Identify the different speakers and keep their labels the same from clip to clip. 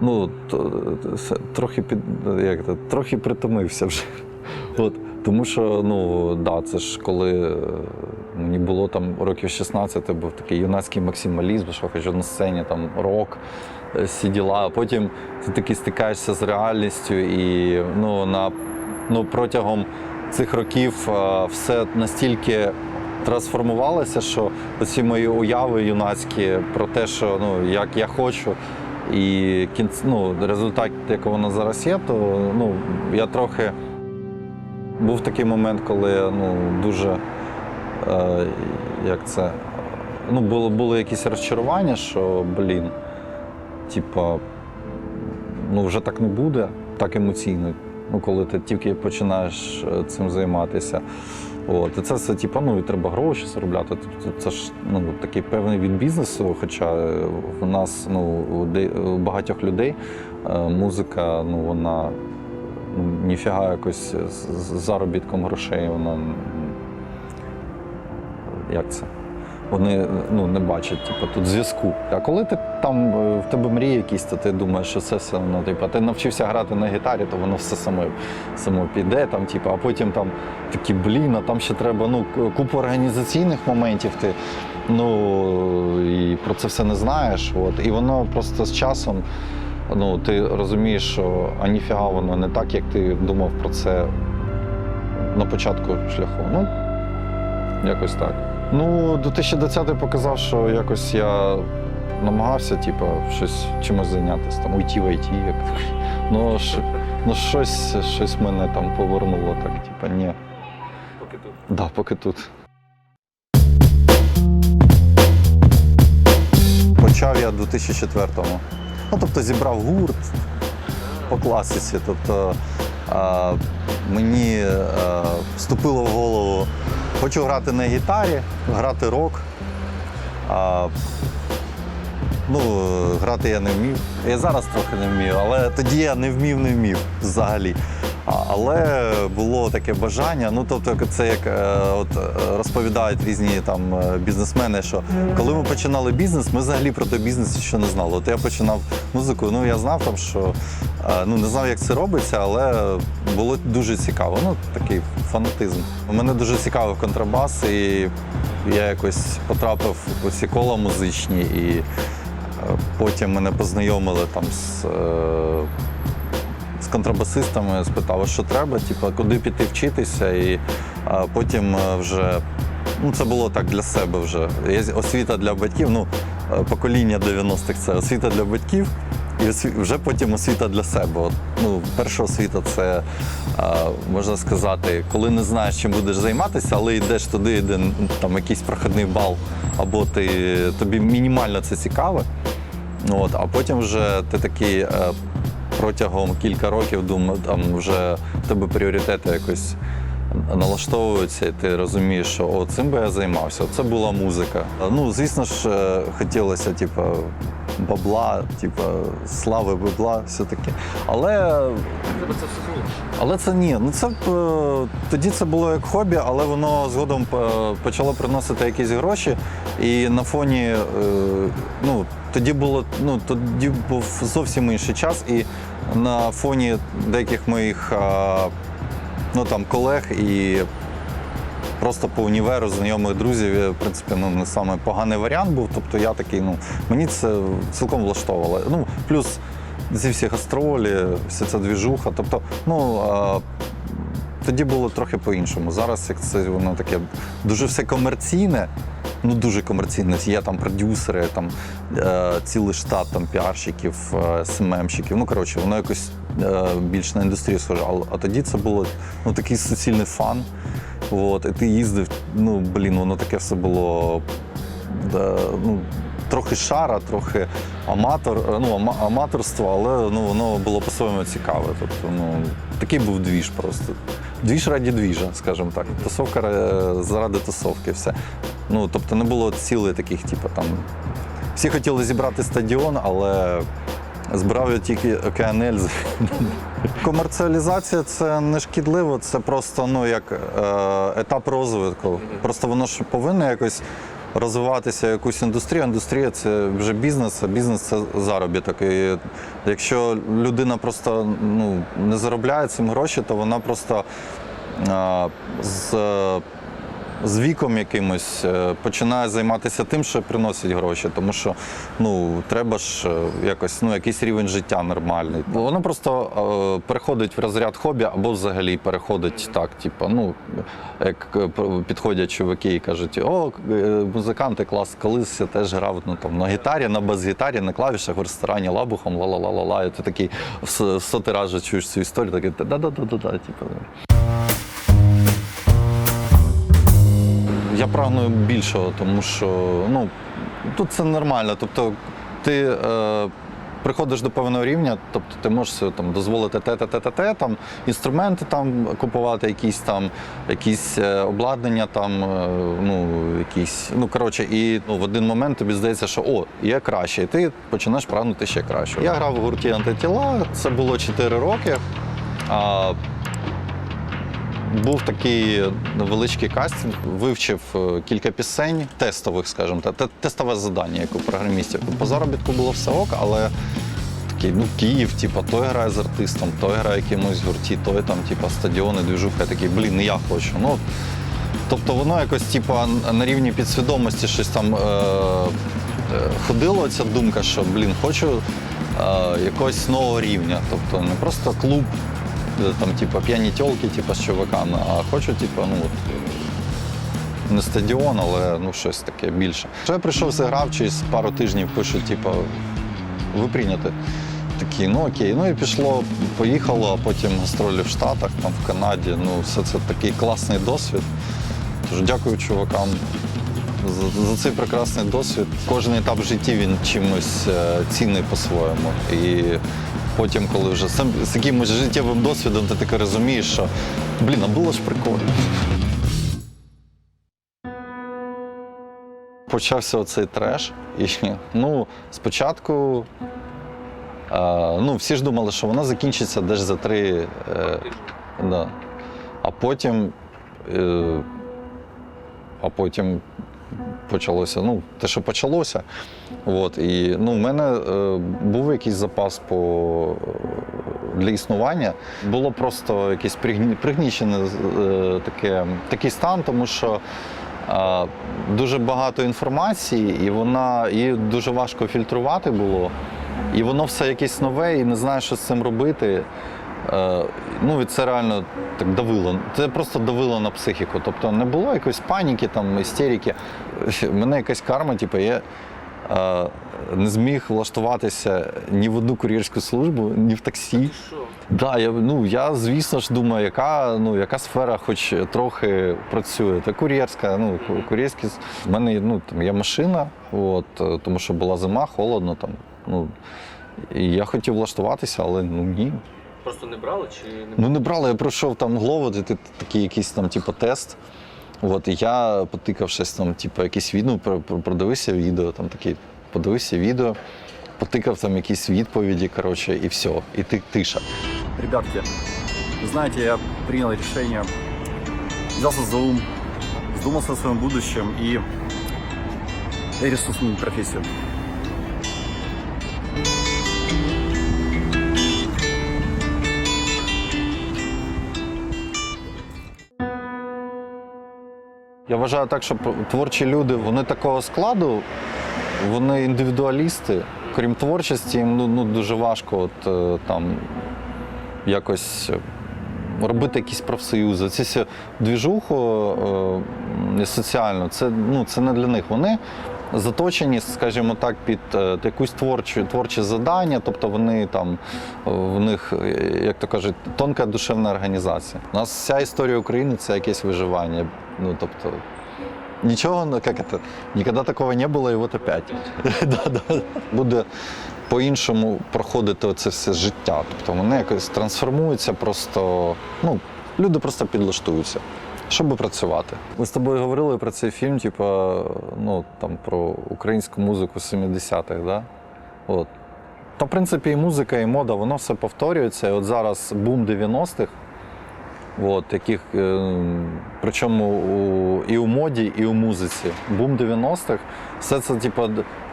Speaker 1: ну, це трохи під як це, трохи притомився вже. От, тому що, ну, да, це ж коли е, мені було там років 16, був такий юнацький максималізм, що хочу на сцені там рок, е, всі діла. А потім ти таки стикаєшся з реальністю і ну, на, ну, протягом цих років е, все настільки трансформувалося, що оці мої уяви юнацькі про те, що ну, як я хочу, і кінц, ну, результат, якого воно зараз є, то ну, я трохи. Був такий момент, коли ну, дуже е, як це, ну, було, було якісь розчарування, що, блін, типа, ну вже так не буде, так емоційно. Ну, коли ти тільки починаєш е, цим займатися. От, і це все, типу, ну, і треба гроші заробляти. Тобто це ж ну, такий певний від бізнесу, хоча е, в нас, ну, у, багатьох людей е, музика, ну, вона ну, ніфіга якось з заробітком грошей, вона як це? Вони ну, не бачать типу, тут зв'язку. А коли ти там е, в тебе мрії якісь, то ти думаєш, що це все ну, типу, ти навчився грати на гітарі, то воно все само, само піде, там, типу, а потім там такі блін, а там ще треба ну, купу організаційних моментів. Ти ну і про це все не знаєш. От, і воно просто з часом. Ну, ти розумієш, що а ніфіга воно не так, як ти думав про це на початку шляху. Ну, якось так. Ну, 2010 показав, що якось я намагався, типу, щось чимось зайнятися, там, уйти в IT. Як... Ну, ш... ну щось, щось мене там повернуло так, типу, ні.
Speaker 2: Поки тут.
Speaker 1: Да, поки тут. Почав я в 2004-му. Ну, тобто зібрав гурт по класиці. Тобто а, мені а, вступило в голову, хочу грати на гітарі, грати рок. А, ну, грати я не вмів. Я зараз трохи не вмію, але тоді я не вмів, не вмів взагалі. Але було таке бажання. Ну, тобто, це як е, от, е, розповідають різні там е, бізнесмени, що коли ми починали бізнес, ми взагалі про той бізнес ще не знали. От я починав музику, ну я знав там, що ну не знав, як це робиться, але було дуже цікаво. Ну, такий фанатизм. Мене дуже цікавив контрабас, і я якось потрапив у ці кола музичні, і потім мене познайомили там з. Е, контрабасистами спитав, а що треба, типу, куди піти вчитися, і а, потім е, вже ну, це було так для себе вже. Є освіта для батьків, ну, е, покоління 90-х це освіта для батьків, і вже потім освіта для себе. От, ну, перша освіта це, можна сказати, коли не знаєш, чим будеш займатися, але йдеш туди, де там якийсь проходний бал, або ти, тобі мінімально це цікаве. От, а потім вже ти такий е, протягом кілька років думаю, там вже в тебе пріоритети якось налаштовуються, і ти розумієш, що о, цим би я займався. Це була музика. Ну, звісно ж, е, хотілося, типу, бабла, типу, слави бабла, все таке. Але
Speaker 2: це все
Speaker 1: але це ні. Ну це е, тоді це було як хобі, але воно згодом е, почало приносити якісь гроші. І на фоні, е, ну тоді було, ну тоді був зовсім інший час, і на фоні деяких моїх ну там колег і. Просто по універу знайомих друзів, в принципі, ну не саме поганий варіант був. Тобто я такий, ну мені це цілком влаштовувало. Ну, плюс ці всі гастролі, вся ця двіжуха. Тобто, ну тоді було трохи по-іншому. Зараз як це воно таке дуже все комерційне, ну дуже комерційне. Є там продюсери, там е, цілий штат там піарщиків, е, СММщиків. Ну коротше, воно якось е, більш на індустрію схоже. А, а тоді це було ну, такий суцільний фан. От, і ти їздив, ну блін, воно таке все було. Да, ну, трохи шара, трохи аматор, ну, ама- аматорство, але ну, воно було по-своєму цікаве. Тобто, ну, такий був двіж просто. Двіж раді двіжа, скажімо так. Тусовка е, заради тусовки, все. Ну, тобто не було цілей таких, типу, там. Всі хотіли зібрати стадіон, але збирав його тільки океанель. Комерціалізація це не шкідливо, це просто ну, як е, етап розвитку. Просто воно ж повинно якось розвиватися якусь індустрію. Індустрія це вже бізнес, а бізнес це заробіток. І якщо людина просто ну, не заробляє цим гроші, то вона просто а, з з віком якимось е, починає займатися тим, що приносить гроші, тому що ну треба ж е, якось ну якийсь рівень життя нормальний. Воно просто е, переходить в розряд хобі або взагалі переходить так, типу, ну як підходять чуваки і кажуть, о, музиканти клас, колись я теж грав ну, там, на гітарі, на бас-гітарі, на клавішах в ресторані лабухом, ла-ла-ла-ла-ла. І ти такий в с- в сотий раз чуєш цю історію, такий да-да-да-да-да. Типу. Я прагну більшого, тому що ну, тут це нормально. Тобто ти е, приходиш до певного рівня, тобто ти можеш там, дозволити те, те, те, те, те, там, інструменти там, купувати, якісь там, якісь е, обладнання, там, е, ну, якісь, ну, коротше, і ну, в один момент тобі здається, що о, є краще, і ти починаєш прагнути ще краще. Я грав в гурті антитіла, це було 4 роки. А, був такий невеличкий кастинг, вивчив е, кілька пісень, тестових, скажімо так, тестове завдання, як у програмістів. По заробітку було все ок, але такий, ну, Київ, типу, той грає з артистом, той грає якимось гурті, той там, типу, стадіони, двіжуха, такий, блін, і я хочу. Ну, тобто воно якось, типу, на рівні підсвідомості щось там е, е, ходило, ця думка, що, блін, хочу е, якогось нового рівня. Тобто не просто клуб, там, типу, п'яні тьолки, типу, з чуваками, а хочу, типу, ну, от, е, не стадіон, але ну, щось таке більше. Що я прийшов, зіграв, через пару тижнів пишуть, типу, ви прийняті. Такі, ну окей, ну і пішло, поїхало, а потім гастролі в Штатах, там в Канаді. Ну, все це такий класний досвід. Тож дякую чувакам за, за цей прекрасний досвід. Кожен етап в житті він чимось е, цінний по-своєму. І потім, коли вже сам з якимось життєвим досвідом, ти таки розумієш, що блін, а було ж прикольно. Почався оцей треш. І ну, спочатку е, ну, всі ж думали, що вона закінчиться десь за три. Е, да. А потім. Е, а потім почалося, ну, те, що почалося. От, і ну, в мене е, був якийсь запас по, для існування. Було просто якесь пригнічене е, таке, такий стан, тому що е, дуже багато інформації, і вона її дуже важко фільтрувати було. І воно все якесь нове, і не знаєш, що з цим робити. Е, ну, і це реально так давило. Це просто давило на психіку. Тобто не було якоїсь паніки, там, істерики. У мене якась карма, типу, я е, не зміг влаштуватися ні в одну кур'єрську службу, ні в таксі. Да, я, ну, я, звісно ж, думаю, яка, ну, яка сфера хоч трохи працює. Та кур'єрська, ну, ку- кур'єрські. У мене ну, там, є машина, от, е, тому що була зима, холодно. Там, ну, і я хотів влаштуватися, але ну, ні.
Speaker 2: Просто не брали чи не
Speaker 1: Ну не брали, я пройшов там Гловод, і ти- такий якийсь там, типу, тест. От, і я потикав щось там, типу, якісь відео, про- продивився відео, там такий, подивився відео, потикав там якісь відповіді, коротше, і все, і ти тиша.
Speaker 3: Ребятки, вы знаете, я принял решение, взялся за ум, задумался о своем будущем и я решил сменить профессию.
Speaker 1: Я вважаю так, що творчі люди, вони такого складу, вони індивідуалісти. Крім творчості, їм ну, ну, дуже важко от, е, там якось е, робити якісь профсоюзи. Ці двіжуху е, соціальну, це, ну, це не для них. Вони заточені, скажімо так, під е, якусь творчу, творче завдання, тобто вони там, е, в них, як то кажуть, тонка душевна організація. У нас вся історія України це якесь виживання. Ну, тобто, Нічого, ну, як це, ніколи такого не було, і от опять. Буде по-іншому проходити це все життя. Тобто вони якось трансформуються просто, ну, люди просто підлаштуються, щоб працювати. Ми з тобою говорили про цей фільм, типу, ну, там, про українську музику 70-х, да? От. Та, в принципі, і музика, і мода, воно все повторюється. І от зараз бум 90-х. От, яких, е, причому у, і у моді, і у музиці. Бум 90-х, все це типу,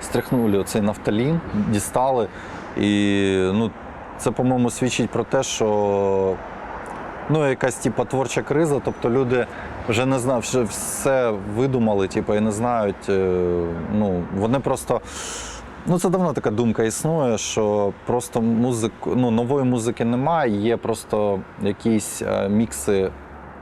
Speaker 1: стряхнули оцей нафталін, дістали. І ну, це, по-моєму, свідчить про те, що ну, якась типу, творча криза, тобто люди вже не знають, вже все видумали, типу, і не знають. е, Ну, вони просто. Ну, це давно така думка існує, що просто музик, ну, нової музики немає, є просто якісь е, мікси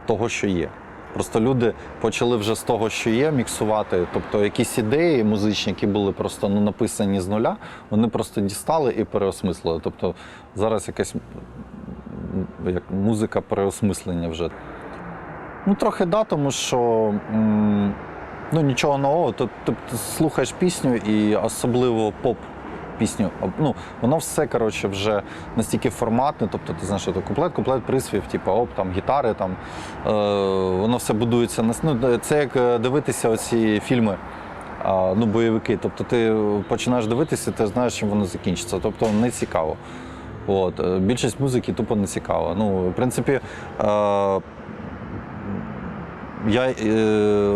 Speaker 1: того, що є. Просто люди почали вже з того, що є, міксувати. Тобто якісь ідеї музичні, які були просто ну, написані з нуля, вони просто дістали і переосмислили. Тобто зараз якась як музика переосмислення вже. Ну, трохи да, тому що м, ну, нічого нового. Ти, ти, ти слухаєш пісню і особливо поп. Пісню, ну, воно все коротше, вже настільки форматне, тобто ти знаєш, що куплет, куплет, приспів, типу, оп, там гітари, там, е, воно все будується ну, Це як е, дивитися оці фільми, а, ну, бойовики. Тобто ти починаєш дивитися, ти знаєш, чим воно закінчиться. Тобто не цікаво. От, е, більшість музики тупо не цікава. Ну, в принципі, е, я е,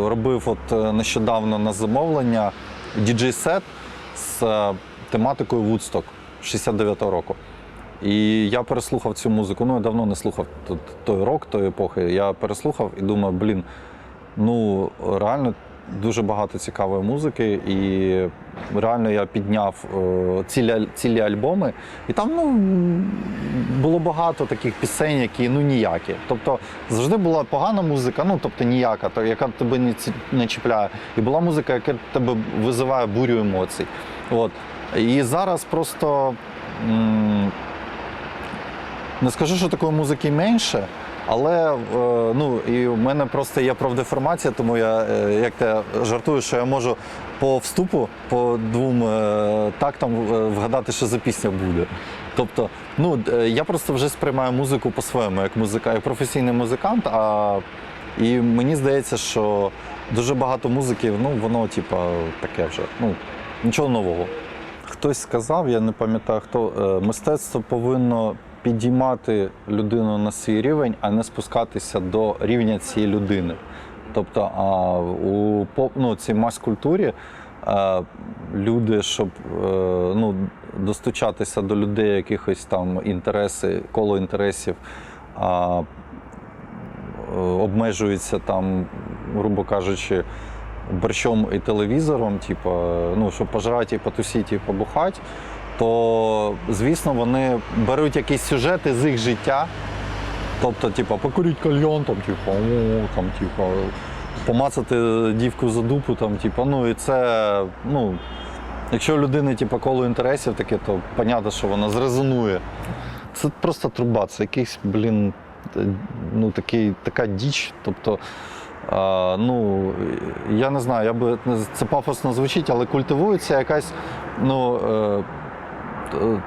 Speaker 1: робив от е, нещодавно на замовлення діджей-сет з е, тематикою Woodstock 69-го року. І я переслухав цю музику. Ну, я давно не слухав той рок, тої епохи. Я переслухав і думаю, блін, ну реально дуже багато цікавої музики, і реально я підняв е, цілі, цілі альбоми, і там ну, було багато таких пісень, які ну ніякі. Тобто завжди була погана музика, ну тобто ніяка, то, яка тебе не, не чіпляє. І була музика, яка тебе визиває бурю емоцій. От. І зараз просто. м, не скажу, що такої музики менше, але е, ну, і в мене просто є профдеформація, тому я е, як те жартую, що я можу по вступу, по двом е, тактам вгадати, що за пісня буде. Тобто, ну, я просто вже сприймаю музику по-своєму, як музика, як професійний музикант. А, і мені здається, що дуже багато музики, ну, воно, типа, таке вже. Ну, нічого нового. Хтось сказав, я не пам'ятаю хто, мистецтво повинно підіймати людину на свій рівень, а не спускатися до рівня цієї людини. Тобто а, у поп, ну, цій мас-культурі е, люди, щоб е, ну, достучатися до людей, якихось там інтереси, коло інтересів. А, е, обмежуються там, грубо кажучи, борщом і телевізором, типу, ну, щоб пожрати і потусити, і побухати, то, звісно, вони беруть якісь сюжети з їх життя. Тобто, типу, покуріть кальян, там, типу, там, типу, помацати дівку за дупу, там, типу, ну і це, ну, якщо у людини, типу, коло інтересів таке, то понятно, що вона зрезонує. Це просто труба, це якийсь, блін, е, ну, такий, така діч. Тобто, а, ну, я не знаю, я би це пафосно звучить, але культивується якась, ну. Е,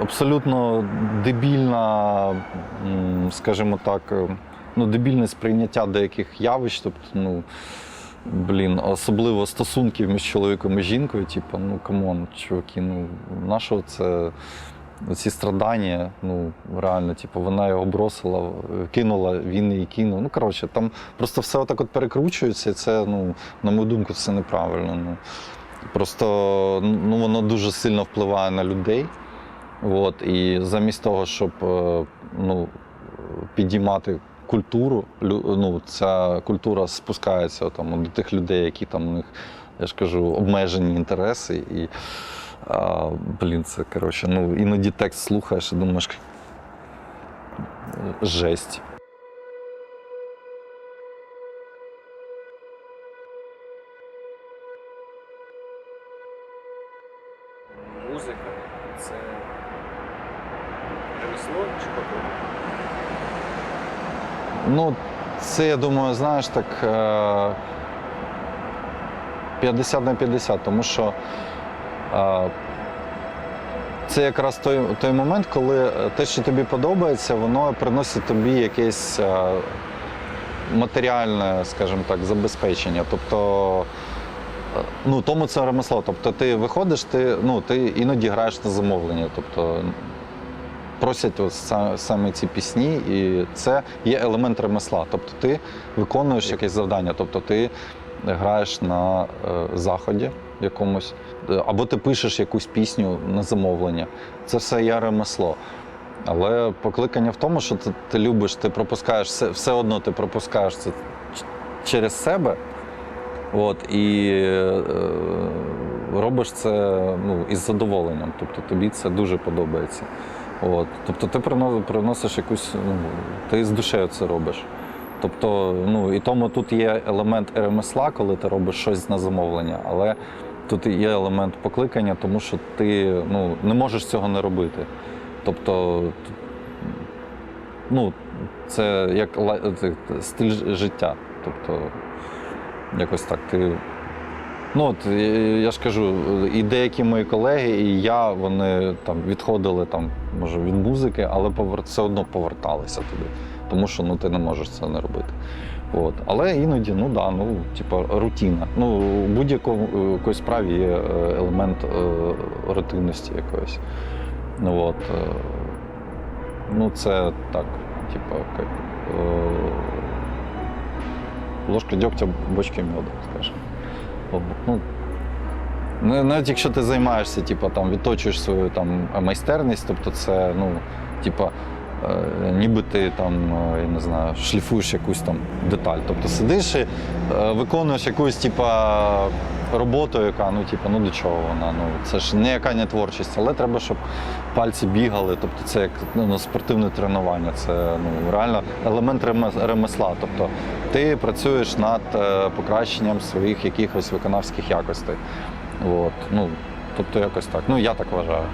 Speaker 1: абсолютно дебільна, скажімо так, е, ну, дебільне сприйняття деяких явищ. Тобто, ну, блін, особливо стосунків між чоловіком і жінкою, типу, ну камон, чуваки, ну нашого це. Ці страдання, ну реально, типу, вона його бросила, кинула, він її кинув. Ну, коротше, там просто все отак от перекручується, і це, ну, на мою думку, це неправильно. Ну. Просто ну, воно дуже сильно впливає на людей. От, і замість того, щоб е, ну, підіймати культуру, ну, ця культура спускається там, до тих людей, які там у них, я ж кажу, обмежені інтереси. І, а, блін, це коротше, ну, іноді текст слухаєш і думаєш, жесть. Ну, це, я думаю, знаєш, так е, 50 на 50, тому що е, це якраз той, той момент, коли те, що тобі подобається, воно приносить тобі якесь е, матеріальне, скажімо так, забезпечення. Тобто, е, ну, тому це ремесло. Тобто ти виходиш, ти, ну, ти іноді граєш на замовлення. Тобто, просять ось саме ці пісні, і це є елемент ремесла. Тобто ти виконуєш якесь завдання, тобто ти граєш на е, заході якомусь, е, або ти пишеш якусь пісню на замовлення. Це все є ремесло. Але покликання в тому, що ти, ти любиш, ти пропускаєш все, все одно ти пропускаєш це через себе. От, і е, робиш це ну, із задоволенням. Тобто тобі це дуже подобається. От. Тобто ти приносиш якусь, ну, ти з душею це робиш. Тобто, ну і тому тут є елемент ремесла, коли ти робиш щось на замовлення, але тут є елемент покликання, тому що ти ну, не можеш цього не робити. Тобто, ну, це як стиль життя. Тобто, якось так ти. Ну, от, я- ж кажу, і деякі мої колеги, і я, вони там відходили там, може, від музики, але повер... все одно поверталися туди. Тому що ну, ти не можеш це не робити. От. Але іноді, ну да, ну, типу, рутина. Ну, у будь-якому е, справі є е, елемент е, рутинності якоїсь. Ну, от, ну, це так, типу, як, ложка дьогтя, бочки меду, скажімо. Ну, ну, навіть якщо ти займаєшся, типу, там, відточуєш свою там, майстерність, тобто це, ну, типу, е, ніби ти там, е, я не знаю, шліфуєш якусь там деталь. Тобто сидиш і е, виконуєш якусь, типу, роботу, яка, ну, типу, ну до чого вона? Ну, це ж ніяка не творчість, але треба, щоб пальці бігали. Тобто це як ну, спортивне тренування, це ну, реально елемент реме- ремесла. Тобто ти працюєш над е, покращенням своїх якихось виконавських якостей. От, ну, тобто якось так. Ну, я так вважаю.